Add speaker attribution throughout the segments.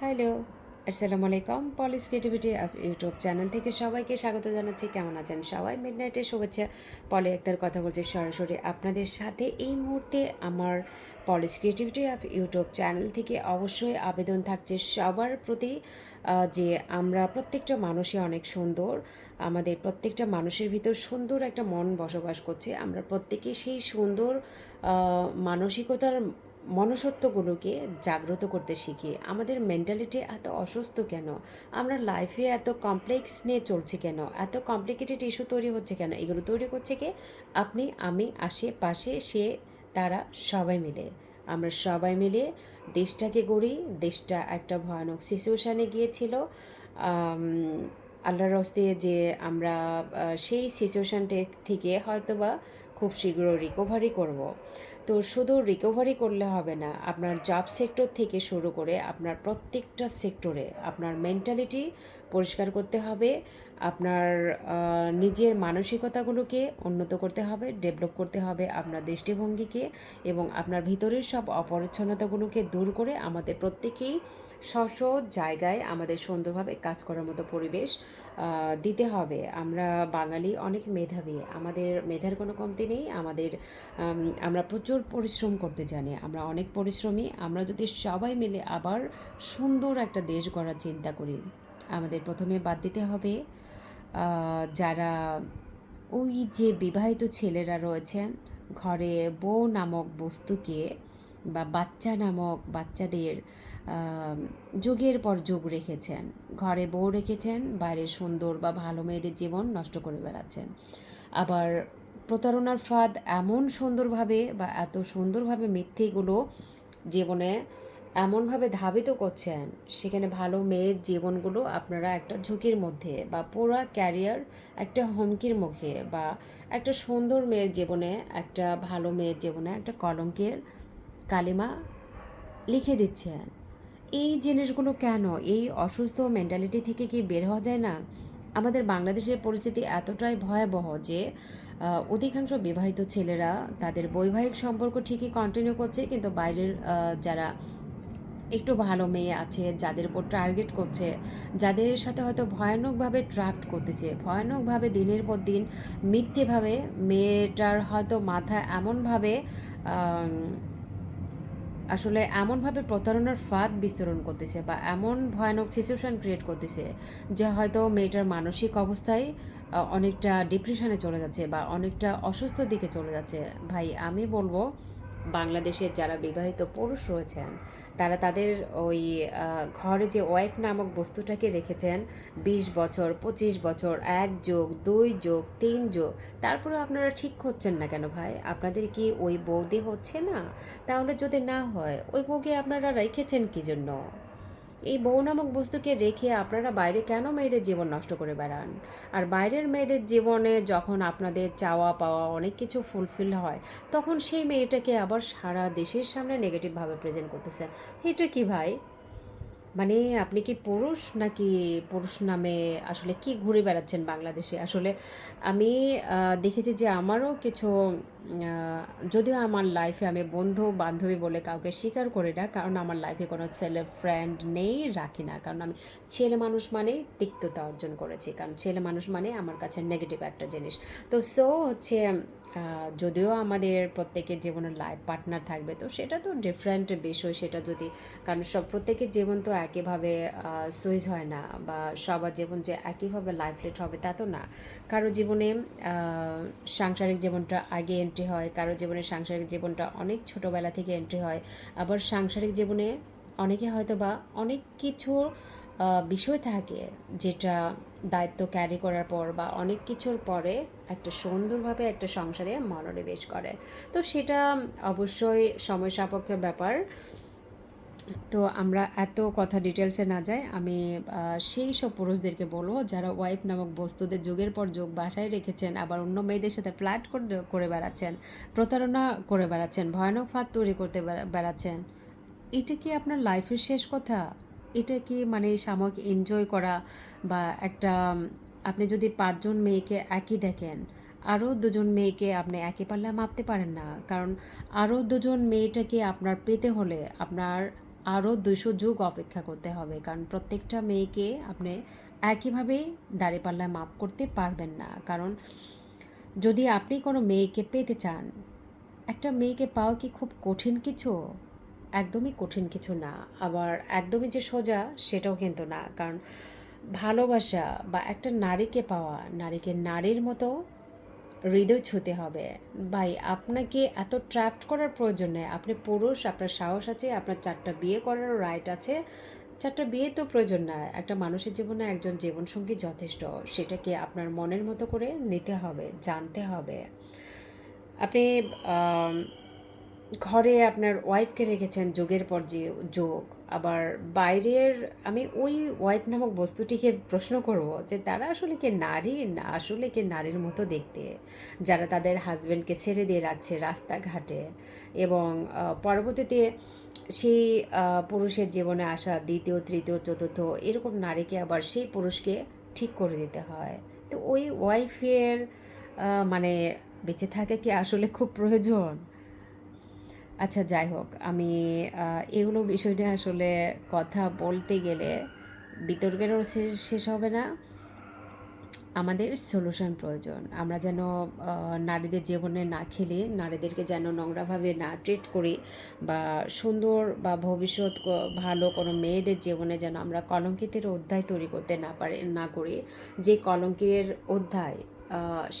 Speaker 1: Hello, আসসালামু আলাইকুম। পলিস creativity YouTube channel থেকে সবাইকে স্বাগত জানাচ্ছি। কেমন আছেন সবাই? মিড নাইটের শুভেচ্ছা। পলি একটার কথা বলছি সরাসরি আপনাদের সাথে। এই মুহূর্তে আমার পলিস ক্রিয়েটিভিটি অফ ইউটিউব চ্যানেল থেকে অবশ্যই আবেদন থাকছে সবার প্রতি যে আমরা প্রত্যেকটা মানুষই অনেক সুন্দর। আমাদের প্রত্যেকটা মানুষের ভিতর সুন্দর একটা মন বসবাস করছে। আমরা প্রত্যেকে সেই সুন্দর মানসিকতার মনুষ্যত্বগুলোকে জাগ্রত করতে শিখি। আমাদের মেন্টালিটি এত অসুস্থ কেন? আমরা লাইফে এত কমপ্লেক্স নিয়ে চলছি কেন? এত কমপ্লিকেটেড ইস্যু তৈরি হচ্ছে কেন? এগুলো তৈরি করছে কি? আপনি, আমি, আশেপাশে, সে, তারা সবাই মিলে। আমরা সবাই মিলে দেশটাকে গড়ি, দেশটা একটা ভয়ানক সিচুয়েশানে গিয়েছিল। আল্লাহর হস্তে যে আমরা সেই সিচুয়েশানটা থেকে হয়তোবা খুব শীঘ্র রিকভারি করব। তো শুধু রিকভারি করলে হবে না, আপনার জব সেক্টর থেকে শুরু করে আপনার প্রত্যেকটা সেক্টরে আপনার মেন্টালিটি পরিষ্কার করতে হবে, আপনার নিজের মানসিকতাগুলোকে উন্নত করতে হবে, ডেভেলপ করতে হবে আপনার দৃষ্টিভঙ্গিকে এবং আপনার ভিতরের সব অপরিচ্ছন্নতাগুলোকে দূর করে আমাদের প্রত্যেকেই স্ব জায়গায় আমাদের সুন্দরভাবে কাজ করার মতো পরিবেশ দিতে হবে। আমরা বাঙালি অনেক মেধাবী, আমাদের মেধার কোনো কমতি নেই, আমাদের আমরা প্রচুর পরিশ্রম করতে জানি, আমরা অনেক পরিশ্রমী, আমরা যদি সবাই মিলে আবার সুন্দর একটা দেশ গড়ার চিন্তা করি। আমাদের প্রথমে বাদ দিতে হবে। যারা ওই যে বিবাহিত ছেলেরা রয়েছেন, ঘরে বউ নামক বস্তুকে বা বাচ্চা নামক বাচ্চাদের যুগের পর যুগ রেখেছেন, ঘরে বউ রেখেছেন বাইরে সুন্দর বা ভালো মেয়েদের জীবন নষ্ট করে বেড়াচ্ছেন। আবার প্রতারণার ফাঁদ এমন সুন্দরভাবে বা এত সুন্দরভাবে মিথ্যেগুলো জীবনে এমনভাবে ধাবিত করছেন, সেখানে ভালো মেয়ের জীবনগুলো আপনারা একটা ঝুঁকির মধ্যে বা পুরো ক্যারিয়ার একটা হুমকির মুখে বা একটা সুন্দর মেয়ের জীবনে, একটা ভালো মেয়ের জীবনে একটা কলঙ্কের কালিমা লিখে দিচ্ছেন। এই জিনিসগুলো কেন? এই অসুস্থ মেন্টালিটি থেকে কি বের হওয়া যায় না? আমাদের বাংলাদেশের পরিস্থিতি এতটাই ভয়াবহ যে অধিকাংশ বিবাহিত ছেলেরা তাদের বৈবাহিক সম্পর্ক ঠিকই কন্টিনিউ করছে, কিন্তু বাইরের যারা একটু ভালো মেয়ে আছে, যাদের উপর টার্গেট করছে, যাদের সাথে হয়তো ভয়ানকভাবে ট্রাফট করতেছে, ভয়ানকভাবে দিনের পর দিন মিথ্যেভাবে মেয়েটার হয়তো মাথা এমনভাবে আসলে এমনভাবে প্রতারণার ফাঁদ বিস্তরণ করতেছে বা এমন ভয়ানক সিচুয়েশন ক্রিয়েট করতেছে যে হয়তো মেয়েটার মানসিক অবস্থায় অনেকটা ডিপ্রেশনে চলে যাচ্ছে বা অনেকটা অসুস্থ দিকে চলে যাচ্ছে। ভাই, আমি বলব বাংলাদেশের যারা বিবাহিত পুরুষ রয়েছেন, তারা তাদের ওই ঘরে যে ওয়াইফ নামক বস্তুটাকে রেখেছেন, বিশ বছর, পঁচিশ বছর, এক যোগ, দুই যোগ, তিন যোগ তারপরে আপনারা ঠিক হচ্ছেন না কেন ভাই? আপনাদের কি ওই বৌদি হচ্ছে না? তাহলে যদি না হয়, ওই বউকে আপনারা রেখেছেন কি জন্য? এই বউ নামক বস্তুকে রেখে আপনারা বাইরে কেন মেয়েদের জীবন নষ্ট করে বেড়ান? আর বাইরের মেয়েদের জীবনে যখন আপনাদের চাওয়া পাওয়া অনেক কিছু ফুলফিল হয়, তখন সেই মেয়েটাকে আবার সারা দেশের সামনে নেগেটিভভাবে প্রেজেন্ট করতেছে এটা কি ভাই? মানে আপনি কি পুরুষ নাকি পুরুষ নামে আসলে কি ঘুরে বেড়াচ্ছেন বাংলাদেশে? আসলে আমি দেখেছি যে আমারও কিছু যদিও আমার লাইফে আমি বন্ধু বান্ধবী বলে কাউকে স্বীকার করি না, কারণ আমার লাইফে কোনো ছেলে ফ্রেন্ড নেই, রাখি না। কারণ আমি ছেলে মানুষ মানেই তিক্ততা অর্জন করেছি, কারণ ছেলে মানুষ মানে আমার কাছে নেগেটিভ একটা জিনিস। তো সো হচ্ছে যদিও আমাদের প্রত্যেকের জীবনে লাইফ পার্টনার থাকবে, তো সেটা তো ডিফারেন্ট বিষয়, সেটা যদি, কারণ সব প্রত্যেকের জীবন তো একইভাবে সুইচ হয় না, বা সবার জীবন যে একইভাবে লাইফ লেট হবে তা তো না। কারও জীবনে সাংসারিক জীবনটা আগে এন্ট্রি হয়, কারও জীবনে সাংসারিক জীবনটা অনেক ছোটোবেলা থেকে এন্ট্রি হয়, আবার সাংসারিক জীবনে অনেকে হয়তো বা অনেক কিছু বিষয় থাকে যেটা দায়িত্ব ক্যারি করার পর বা অনেক কিছুর পরে একটা সুন্দরভাবে একটা সংসারে মনোনিবেশ করে। তো সেটা অবশ্যই সময় সাপেক্ষ ব্যাপার। তো আমরা এত কথা ডিটেলসে না যাই, আমি সেই সব পুরুষদেরকে বলব যারা ওয়াইফ নামক বস্তুদের যুগের পর যুগ বাসায় রেখেছেন, আবার অন্য মেয়েদের সাথে ফ্ল্যাট করে বেড়াচ্ছেন, প্রতারণা করে বেড়াচ্ছেন, ভয়ানক ফাঁদ তৈরি করতে বেড়াচ্ছেন, এটা কি আপনার লাইফের শেষ কথা? এটা কি মানে সাময়িক এনজয় করা বা একটা, আপনি যদি পাঁচজন মেয়েকে একই দেখেন, আরও দুজন মেয়েকে আপনি একে পারলে মাপতে পারেন না। কারণ আরও দুজন মেয়েটাকে আপনার পেতে হলে আপনার আরও দুশো যুগ অপেক্ষা করতে হবে। কারণ প্রত্যেকটা মেয়েকে আপনি একইভাবে দাঁড়িপাল্লায় মাপ করতে পারবেন না। কারণ যদি আপনি কোনো মেয়েকে পেতে চান, একটা মেয়েকে পাওয়া কি খুব কঠিন কিছু? একদমই কঠিন কিছু না। আবার একদমই যে সোজা, সেটাও কিন্তু না। কারণ ভালোবাসা বা একটা নারীকে পাওয়া, নারীকে নারীর মতো হৃদয় ছুতে হবে। ভাই, আপনাকে এত ট্র্যাপড করার প্রয়োজন নেই। আপনি পুরুষ, আপনার সাহস আছে, আপনার চারটা বিয়ে করার রাইট আছে। চারটা বিয়ে তো প্রয়োজন না। একটা মানুষের জীবনে একজন জীবনসঙ্গী যথেষ্ট। সেটাকে আপনার মনের মতো করে নিতে হবে, জানতে হবে। আপনি ঘরে আপনার ওয়াইফকে রেখেছেন, যোগের পর যে যোগ, আবার বাইরের, আমি ওই ওয়াইফ নামক বস্তুটিকে প্রশ্ন করব যে তারা আসলে কি নারী না আসলে কি নারীর মতো দেখতে? যারা তাদের হাজব্যান্ডকে ছেড়ে দিয়ে রাখছে রাস্তাঘাটে এবং পরবর্তীতে সেই পুরুষের জীবনে আসা দ্বিতীয়, তৃতীয়, চতুর্থ এরকম নারীকে আবার সেই পুরুষকে ঠিক করে দিতে হয়। তো ওই ওয়াইফের মানে বেঁচে থাকা কি আসলে খুব প্রয়োজন? আচ্ছা যাই হোক, আমি এগুলো বিষয় নিয়ে আসলে কথা বলতে গেলে বিতর্কেরও শেষ হবে না। আমাদের সলিউশন প্রয়োজন। আমরা যেন নারীদের জীবনে না খেলে, নারীদেরকে যেন নোংরাভাবে না ট্রিট করি বা সুন্দর বা ভবিষ্যৎ ভালো কোনো মেয়েদের জীবনে যেন আমরা কলঙ্কিতের অধ্যায় তৈরি করতে না পারি, না করি। যে কলঙ্কের অধ্যায়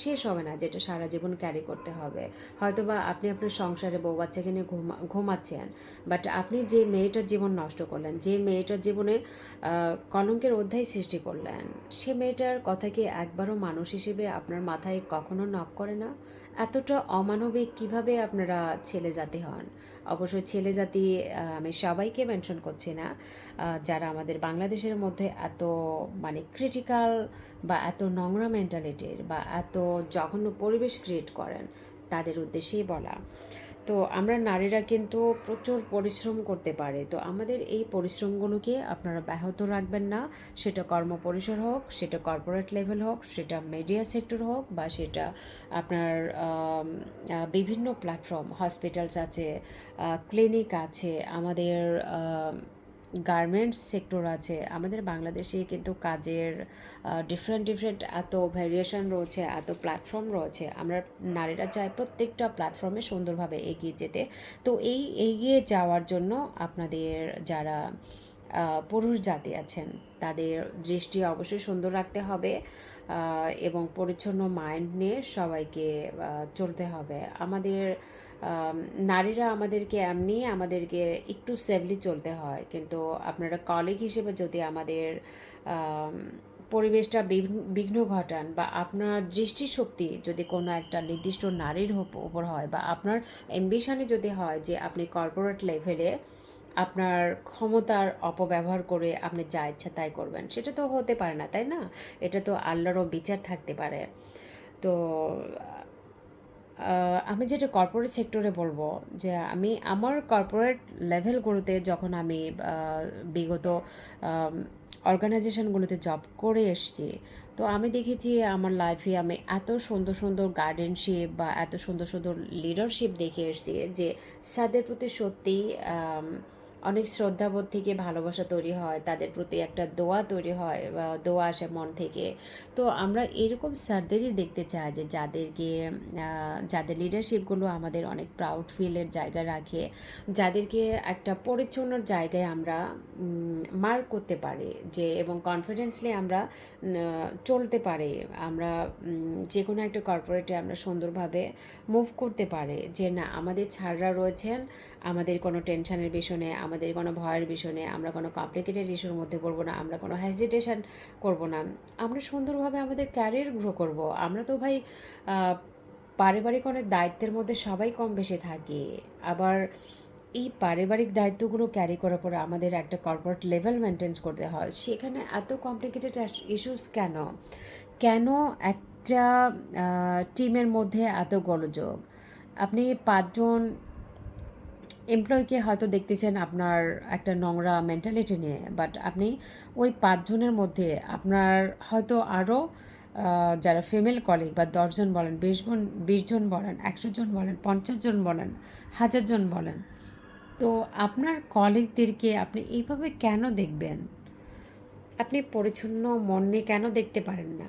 Speaker 1: শেষ হবে না যেটা সারা জীবন ক্যারি করতে হবে। হয়তো বা আপনি আপনার সংসারে বউ বাচ্চাকে নিয়ে ঘুমা, ঘুমাচ্ছেন বাট আপনি যে মেয়েটার জীবন নষ্ট করলেন, যে মেয়েটার জীবনে কলঙ্কের অধ্যায় সৃষ্টি করলেন, সে মেয়েটার কথা কি একবারও মানুষ হিসেবে আপনার মাথায় কখনো নক করে না? এতটা অমানবিক কীভাবে আপনারা ছেলে জাতি হন? অবশ্যই ছেলে জাতি আমি সবাইকে মেনশন করছি না। যারা আমাদের বাংলাদেশের মধ্যে এত মানে ক্রিটিক্যাল বা এত নোংরা মেন্টালিটির বা এত জঘন্য পরিবেশ ক্রিয়েট করেন, তাদের উদ্দেশ্যেই বলা। তো আমরা নারীরা কিন্তু প্রচুর পরিশ্রম করতে পারে। তো আমাদের এই পরিশ্রমগুলোকে আপনারা ব্যাহত রাখবেন না। সেটা কর্মপরিসর হোক, সেটা কর্পোরেট লেভেল হোক, সেটা মিডিয়া সেক্টর হোক বা সেটা আপনার বিভিন্ন প্ল্যাটফর্ম, হসপিটালস আছে ক্লিনিক আছে, আমাদের গার্মেন্টস সেক্টর আছে। আমাদের বাংলাদেশে কিন্তু কাজের ডিফারেন্ট ডিফারেন্ট এত ভ্যারিয়েশন রয়েছে, এত প্ল্যাটফর্ম রয়েছে। আমরা নারীরা চাই প্রত্যেকটা প্ল্যাটফর্মে সুন্দরভাবে এগিয়ে যেতে। তো এই এগিয়ে যাওয়ার জন্য আপনাদের যারা পুরুষ জাতি আছেন, তাদের দৃষ্টি অবশ্যই সুন্দর রাখতে হবে। এবং পরিচ্ছন্ন মাইন্ড নিয়ে সবাইকে চলতে হবে। আমাদের নারীরা আমাদেরকে এমনি আমাদেরকে একটু সেফলি চলতে হয়। কিন্তু আপনারা কলিগ হিসেবে যদি আমাদের পরিবেশটা বিঘ্ন- ঘটান বা আপনার দৃষ্টিশক্তি যদি কোনো একটা নির্দিষ্ট নারীর ওপর হয় বা আপনার অ্যাম্বিশনে যদি হয় যে আপনি কর্পোরেট লেভেলে আপনার ক্ষমতার অপব্যবহার করে আপনি যা ইচ্ছা তাই করবেন। সেটা তো হতে পারে না তাই না? এটা তো আল্লাহরও বিচার থাকতে পারে। তো আমি যেটা কর্পোরেট সেক্টরে বলব যে আমি আমার কর্পোরেট লেভেলগুলোতে যখন আমি বিগত অর্গানাইজেশনগুলোতে জব করে এসেছি তো আমি দেখেছি আমার লাইফে আমি এত সুন্দর সুন্দর গার্ডেনশিপ বা এত সুন্দর সুন্দর লিডারশিপ দেখে এসেছি যে তাদের প্রতি সত্যিই আম, অনেক শ্রদ্ধাবোধ থেকে ভালোবাসা তৈরি হয়, তাদের প্রতি একটা দোয়া তৈরি হয় বা দোয়া আসে মন থেকে। তো আমরা এরকম স্যারদেরই দেখতে চাই যে যাদেরকে যাদের লিডারশিপগুলো আমাদের অনেক প্রাউড ফিলের জায়গা রাখে, যাদেরকে একটা পরিচ্ছন্ন জায়গায় আমরা মার্ক করতে পারি যে, এবং কনফিডেন্সলি আমরা চলতে পারে। আমরা যে কোনো একটা কর্পোরেটে আমরা সুন্দরভাবে মুভ করতে পারি যে, না, আমাদের ছাড়রা রয়েছেন, আমাদের কোনো টেনশনের বিষয় নেই আমাদের কোনো ভয়ের বিষয় নেই, আমরা কোনো কমপ্লিকেটেড ইস্যুর মধ্যে পড়ব না, আমরা কোনো হেজিটেশন করব না। আমরা সুন্দরভাবে আমাদের ক্যারিয়ার গ্রো করব। আমরা তো ভাই পারিবারিক অনেক দায়িত্বের মধ্যে সবাই কম বেশি থাকি। আবার এই পারিবারিক দায়িত্বগুলো ক্যারি করার পরে আমাদের একটা কর্পোরেট লেভেল মেনটেন করতে হয়। সেখানে এত কমপ্লিকেটেড ইস্যুস কেন? কেন একটা টিমের মধ্যে এত গোলযোগ? আপনি পাঁচজন এমপ্লয়িকে হয়তো দেখতেছেন আপনার একটা নোংরা মেন্টালিটি নিয়ে বাট আপনি ওই পাঁচজনের মধ্যে আপনার হয়তো আরও যারা ফিমেল কলিগ বা দশজন বলেন, বিশ জন বিশ জন বলেন, একশো জন বলেন, পঞ্চাশ জন বলেন, হাজার জন বলেন,
Speaker 2: তো আপনার কলিগদেরকে আপনি এইভাবে কেন দেখবেন?
Speaker 1: আপনি পরিচ্ছন্ন মন নিয়ে কেন দেখতে পারেন না?